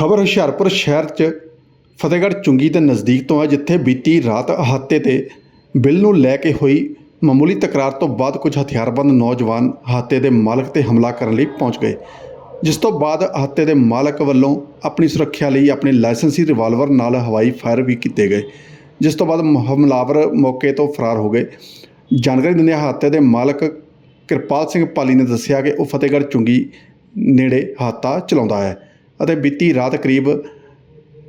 ਖਬਰ ਹੁਸ਼ਿਆਰਪੁਰ ਸ਼ਹਿਰ 'ਚ ਫਤਿਹਗੜ੍ਹ ਚੁੰਗੀ ਦੇ ਨਜ਼ਦੀਕ ਤੋਂ ਹੈ, ਜਿੱਥੇ ਬੀਤੀ ਰਾਤ ਅਹਾਤੇ ਤੇ ਬਿੱਲ ਨੂੰ ਲੈ ਕੇ ਹੋਈ ਮਾਮੂਲੀ ਤਕਰਾਰ ਤੋਂ ਬਾਅਦ ਕੁਝ ਹਥਿਆਰਬੰਦ ਨੌਜਵਾਨ ਅਹਾਤੇ ਦੇ ਮਾਲਕ ਤੇ ਹਮਲਾ ਕਰਨ ਲਈ ਪਹੁੰਚ ਗਏ। ਜਿਸ ਤੋਂ ਬਾਅਦ ਅਹਾਤੇ ਦੇ ਮਾਲਕ ਵੱਲੋਂ ਆਪਣੀ ਸੁਰੱਖਿਆ ਲਈ ਆਪਣੇ ਲਾਇਸੈਂਸੀ ਰਿਵਾਲਵਰ ਨਾਲ ਹਵਾਈ ਫਾਇਰ ਵੀ ਕੀਤੇ ਗਏ, ਜਿਸ ਤੋਂ ਬਾਅਦ ਹਮਲਾਵਰ ਮੌਕੇ ਤੋਂ ਫਰਾਰ ਹੋ ਗਏ। ਜਾਣਕਾਰੀ ਦਿੰਦਿਆਂ ਅਹਾਤੇ ਦੇ ਮਾਲਕ ਕਿਰਪਾਲ ਸਿੰਘ ਪਾਲੀ ਨੇ ਦੱਸਿਆ ਕਿ ਉਹ ਫਤਿਹਗੜ੍ਹ ਚੁੰਗੀ ਨੇੜੇ ਹਾਤਾ ਚਲਾਉਂਦਾ ਹੈ। ਅਤੇ ਬੀਤੀ ਰਾਤ ਕਰੀਬ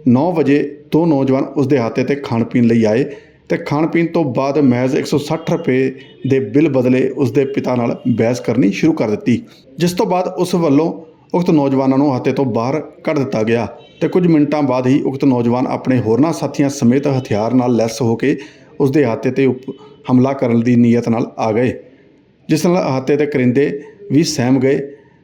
9 ਵਜੇ ਦੋ ਨੌਜਵਾਨ ਉਸ ਦੇ ਹਾਤੇ ਤੇ ਖਾਣ ਪੀਣ ਲਈ ਆਏ ਤੇ ਖਾਣ ਪੀਣ ਤੋਂ ਬਾਅਦ ਮਹਿਜ਼ 160 ਰੁਪਏ ਦੇ ਬਿੱਲ ਬਦਲੇ ਉਸ ਦੇ ਪਿਤਾ ਨਾਲ ਬਹਿਸ ਕਰਨੀ ਸ਼ੁਰੂ ਕਰ ਦਿੱਤੀ, ਜਿਸ ਤੋਂ ਬਾਅਦ ਉਸ ਵੱਲੋਂ ਉਕਤ ਨੌਜਵਾਨਾਂ ਨੂੰ ਹਾਤੇ ਤੋਂ ਬਾਹਰ ਕੱਢ ਦਿੱਤਾ ਗਿਆ ਤੇ ਕੁਝ ਮਿੰਟਾਂ ਬਾਅਦ ਹੀ ਉਕਤ ਨੌਜਵਾਨ ਆਪਣੇ ਹੋਰਨਾਂ ਸਾਥੀਆਂ ਸਮੇਤ ਹਥਿਆਰ ਨਾਲ ਲੈਸ ਹੋ ਕੇ ਉਸ ਦੇ ਹਾਤੇ ਤੇ ਉਪ- ਹਮਲਾ ਕਰਨ ਦੀ ਨੀਅਤ ਨਾਲ ਆ ਗਏ, ਜਿਸ ਨਾਲ ਅਹਾਤੇ ਤੇ ਕਰਿੰਦੇ ਵੀ ਸਹਿਮ ਗਏ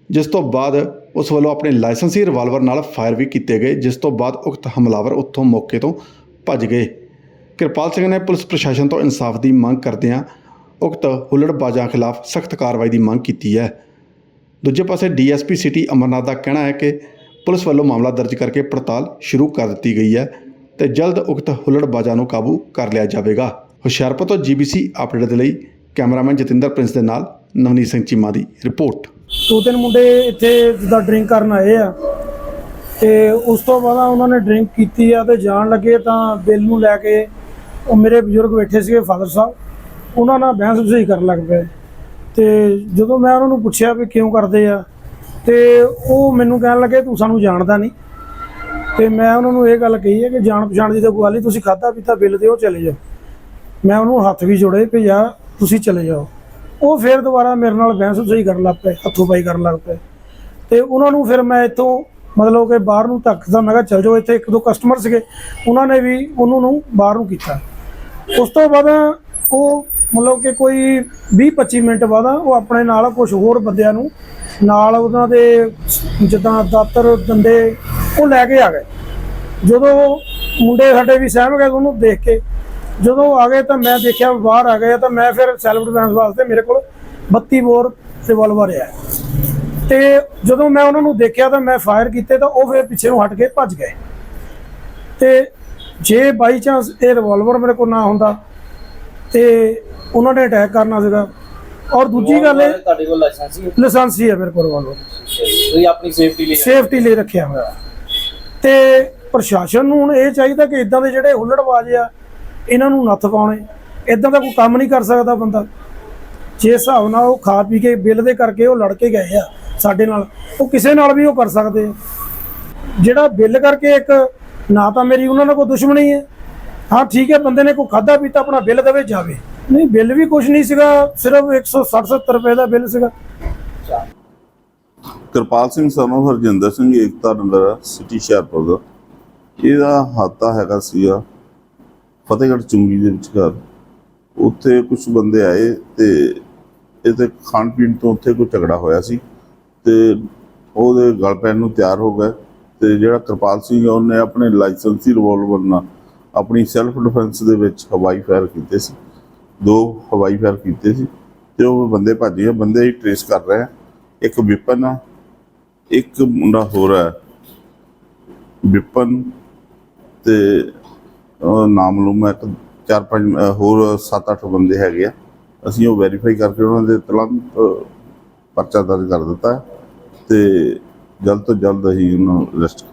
ਜਿਸ ਤੋਂ ਬਾਅਦ ਉਸ ਵੱਲੋਂ ਆਪਣੇ ਲਾਇਸੈਂਸੀ ਰਿਵਾਲਵਰ ਨਾਲ ਫਾਇਰ ਵੀ ਕੀਤੇ ਗਏ, ਜਿਸ ਤੋਂ ਬਾਅਦ ਉਕਤ ਹਮਲਾਵਰ ਉੱਥੋਂ ਮੌਕੇ ਤੋਂ ਭੱਜ ਗਏ। ਕਿਰਪਾਲ ਸਿੰਘ ਨੇ ਪੁਲਿਸ ਪ੍ਰਸ਼ਾਸਨ ਤੋਂ ਇਨਸਾਫ ਦੀ ਮੰਗ ਕਰਦਿਆਂ ਉਕਤ ਹੁੱਲੜਬਾਜ਼ਾਂ ਖਿਲਾਫ ਸਖਤ ਕਾਰਵਾਈ ਦੀ ਮੰਗ ਕੀਤੀ ਹੈ। ਦੂਜੇ ਪਾਸੇ ਡੀਐਸਪੀ ਸਿਟੀ ਅਮਰਨਾਥ ਦਾ ਕਹਿਣਾ ਹੈ ਕਿ ਪੁਲਿਸ ਵੱਲੋਂ ਮਾਮਲਾ ਦਰਜ ਕਰਕੇ ਪੜਤਾਲ ਸ਼ੁਰੂ ਕਰ ਦਿੱਤੀ ਗਈ ਹੈ ਤੇ ਜਲਦ ਉਕਤ ਹੁੱਲੜਬਾਜ਼ਾਂ ਨੂੰ ਕਾਬੂ ਕਰ ਲਿਆ ਜਾਵੇਗਾ। ਹੁਸ਼ਿਆਰਪੁਰ ਤੋਂ ਜੀਬੀਸੀ ਅਪਡੇਟ ਦੇ ਲਈ ਕੈਮਰਾਮੈਨ ਜਤਿੰਦਰ ਪ੍ਰਿੰਸ ਦੇ ਨਾਲ ਨਵਨੀਤ ਸਿੰਘ ਚੀਮਾ ਦੀ ਰਿਪੋਰਟ। ਦੋ ਤਿੰਨ ਮੁੰਡੇ ਇੱਥੇ ਜਿੱਦਾਂ ਡਰਿੰਕ ਕਰਨ ਆਏ ਆ ਤੇ ਉਸ ਤੋਂ ਬਾਅਦ ਉਹਨਾਂ ਨੇ ਡਰਿੰਕ ਕੀਤੀ ਆ ਤੇ ਜਾਣ ਲੱਗੇ ਤਾਂ ਬਿੱਲ ਨੂੰ ਲੈ ਕੇ ਉਹ ਮੇਰੇ ਬਜ਼ੁਰਗ ਬੈਠੇ ਸੀਗੇ ਫਾਦਰ ਸਾਹਿਬ, ਉਹਨਾਂ ਨਾਲ ਬਹਿਸ ਬਸਈ ਕਰਨ ਲੱਗ ਪਏ। ਤੇ ਜਦੋਂ ਮੈਂ ਉਹਨਾਂ ਨੂੰ ਪੁੱਛਿਆ ਵੀ ਕਿਉਂ ਕਰਦੇ ਆ, ਤੇ ਉਹ ਮੈਨੂੰ ਕਹਿਣ ਲੱਗੇ, ਤੂੰ ਸਾਨੂੰ ਜਾਣਦਾ ਨਹੀਂ। ਤੇ ਮੈਂ ਉਹਨਾਂ ਨੂੰ ਇਹ ਗੱਲ ਕਹੀ ਹੈ ਕਿ ਜਾਣ ਪਛਾਣ ਦੀ ਤਾਂ ਕੋਈ ਗੱਲ ਨਹੀਂ, ਤੁਸੀਂ ਖਾਦਾ ਪੀਤਾ ਬਿੱਲ ਦਿਓ, ਚਲੇ ਜਾਓ। ਮੈਂ ਉਹਨੂੰ ਹੱਥ ਵੀ ਜੋੜੇ ਵੀ, ਯਾਰ, ਤੁਸੀਂ ਚਲੇ ਜਾਓ। ਉਹ ਫਿਰ ਦੁਬਾਰਾ ਮੇਰੇ ਨਾਲ ਬਹਿਸ ਸਹੀ ਕਰਨ ਲੱਗ ਪਏ, ਹੱਥੋਂ ਪਾਈ ਕਰਨ ਲੱਗ ਪਏ। ਤੇ ਉਹਨਾਂ ਨੂੰ ਫਿਰ ਮੈਂ ਇੱਥੋਂ ਮਤਲਬ ਕਿ ਬਾਹਰ ਨੂੰ ਧੱਕਦਾ, ਮੈਂ ਕਿਹਾ ਚਲ ਜਾਓ, ਇੱਥੇ ਇੱਕ ਦੋ ਕਸਟਮਰ ਸੀਗੇ, ਉਹਨਾਂ ਨੇ ਵੀ ਉਹਨਾਂ ਨੂੰ ਬਾਹਰ ਨੂੰ ਕੀਤਾ। ਉਸ ਤੋਂ ਬਾਅਦ ਉਹ ਮਤਲਬ ਕਿ ਕੋਈ 20 25 ਮਿੰਟ ਬਾਅਦ ਉਹ ਆਪਣੇ ਨਾਲ ਕੁਝ ਹੋਰ ਬੰਦਿਆਂ ਨੂੰ ਨਾਲ ਉਹਨਾਂ ਦੇ ਜਿੱਦਾਂ ਦਾਤਰ ਦੰਦੇ ਉਹ ਲੈ ਕੇ ਆ ਗਏ। ਜਦੋਂ ਮੁੰਡੇ ਸਾਡੇ ਵੀ ਸਹਿਮ ਗਏ ਉਹਨੂੰ ਦੇਖ ਕੇ ਜਦੋਂ ਆ ਗਏ ਤਾਂ ਮੈਂ ਦੇਖਿਆ ਬਾਹਰ ਆ ਗਏ ਤਾਂ ਮੈਂ ਫਿਰ ਸੈਲਫ ਡਿਫੈਂਸ ਵਾਸਤੇ ਮੇਰੇ ਕੋਲ 32 ਬੋਰ ਰਿਵਾਲਵਰ ਹੈ। ਤੇ ਜਦੋਂ ਮੈਂ ਉਹਨਾਂ ਨੂੰ ਦੇਖਿਆ ਤਾਂ ਮੈਂ ਫਾਇਰ ਕੀਤੇ ਤਾਂ ਉਹ ਫਿਰ ਪਿੱਛੇ ਨੂੰ ਹਟ ਕੇ ਭੱਜ ਗਏ। ਤੇ ਜੇ ਬਾਈ ਚਾਂਸ ਇਹ ਰਿਵਾਲਵਰ ਮੇਰੇ ਕੋਲ ਨਾ ਹੁੰਦਾ ਤੇ ਉਹਨਾਂ ਨੇ ਅਟੈਕ ਕਰਨਾ ਸੀਗਾ। ਔਰ ਦੂਜੀ ਗੱਲ ਇਹ ਤੁਹਾਡੇ ਕੋਲ ਲਾਇਸੈਂਸ ਹੀ ਲਾਇਸੈਂਸ ਹੀ ਹੈ ਮੇਰੇ ਕੋਲ ਰਿਵਾਲਵਰ ਤੁਸੀਂ ਆਪਣੀ ਸੇਫਟੀ ਲਈ ਸੇਫਟੀ ਲਈ ਰੱਖਿਆ ਹੋਇਆ। ਤੇ ਪ੍ਰਸ਼ਾਸਨ ਨੂੰ ਹੁਣ ਇਹ ਚਾਹੀਦਾ ਕਿ ਇਦਾਂ ਦੇ ਜਿਹੜੇ ਹੁੱਲੜਬਾਜ਼ ਆ ਇਹਨਾਂ ਨੂੰ ਨੱਥ ਪਾਉਣੇ। ਇਦਾਂ ਦਾ ਕੋਈ ਕੰਮ ਨਹੀਂ ਕਰ ਸਕਦਾ ਬੰਦਾ। ਜੇ ਹਿਸਾਬ ਨਾਲ ਉਹ ਖਾ ਪੀ ਕੇ ਬਿੱਲ ਦੇ ਕਰਕੇ ਉਹ ਲੜ ਕੇ ਗਏ ਆ ਸਾਡੇ ਨਾਲ, ਉਹ ਕਿਸੇ ਨਾਲ ਵੀ ਉਹ ਕਰ ਸਕਦੇ ਜਿਹੜਾ ਬਿੱਲ ਕਰਕੇ ਇੱਕ ਨਾ ਤਾਂ ਮੇਰੀ ਉਹਨਾਂ ਨਾਲ ਕੋਈ ਦੁਸ਼ਮਣੀ ਹੈ। ਹਾਂ, ਠੀਕ ਹੈ, ਬੰਦੇ ਨੇ ਕੋਈ ਖਾਦਾ ਪੀਤਾ, ਆਪਣਾ ਬਿੱਲ ਦੇਵੇ, ਜਾਵੇ। ਨਹੀਂ, ਬਿੱਲ ਵੀ ਕੁਝ ਨਹੀਂ ਸੀਗਾ, ਸਿਰਫ 160 70 ਰੁਪਏ ਦਾ ਬਿੱਲ ਸੀਗਾ। ਕਿਰਪਾਲ ਸਿੰਘ ਸਾਨੂੰ ਹਰਜਿੰਦਰ ਸਿੰਘ ਏਕਤਾ ਨੰਬਰ ਸਿਟੀ ਹੁਸ਼ਿਆਰਪੁਰ। ਦਾ ਇਹਦਾ ਹਾਤਾ ਹੈਗਾ ਸੀਗਾ ਫਤਿਹਗੜ੍ਹ ਚੁੰਗੀ ਦੇ ਵਿਚਕਾਰ ਉੱਥੇ ਕੁਝ ਬੰਦੇ ਆਏ ਤੇ ਇਹਦੇ ਖਾਣ ਪੀਣ ਤੋਂ ਉੱਥੇ ਕੋਈ ਝਗੜਾ ਹੋਇਆ ਸੀ ਤੇ ਉਹਦੇ ਗਲ ਪੈਣ ਨੂੰ ਤਿਆਰ ਹੋ ਗਏ ਤੇ ਜਿਹੜਾ ਕਿਰਪਾਲ ਸਿੰਘ ਉਹਨੇ ਆਪਣੇ ਲਾਇਸੈਂਸੀ ਰਿਵਾਲਵਰ ਨਾਲ ਆਪਣੀ ਸੈਲਫ ਡਿਫੈਂਸ ਦੇ ਵਿੱਚ ਹਵਾਈ ਫਾਇਰ ਕੀਤੇ ਸੀ। ਦੋ ਹਵਾਈ ਫਾਇਰ ਕੀਤੇ ਸੀ ਤੇ ਉਹ ਬੰਦੇ ਭੱਜ ਗਏ। ਬੰਦੇ ਹੀ ਟ੍ਰੇਸ ਕਰ ਰਹੇ ਆ। ਇੱਕ ਵਿਪਨ ਆ, ਇੱਕ ਮੁੰਡਾ ਹੋਰ ਹੈ ਵਿਪਨ ਤੇ ਨਾਮ ਲੂ ਇੱਕ ਚਾਰ ਪੰਜ ਹੋਰ ਸੱਤ ਅੱਠ ਬੰਦੇ ਹੈਗੇ ਆ। ਅਸੀਂ ਉਹ ਵੈਰੀਫਾਈ ਕਰਕੇ ਉਹਨਾਂ ਦੇ ਤੁਰੰਤ ਪਰਚਾ ਦਰਜ ਕਰ ਦਿੱਤਾ ਹੈ ਤੇ ਜਲਦ ਤੋਂ ਜਲਦ ਅਸੀਂ ਉਹਨੂੰ ਅਰੈਸਟ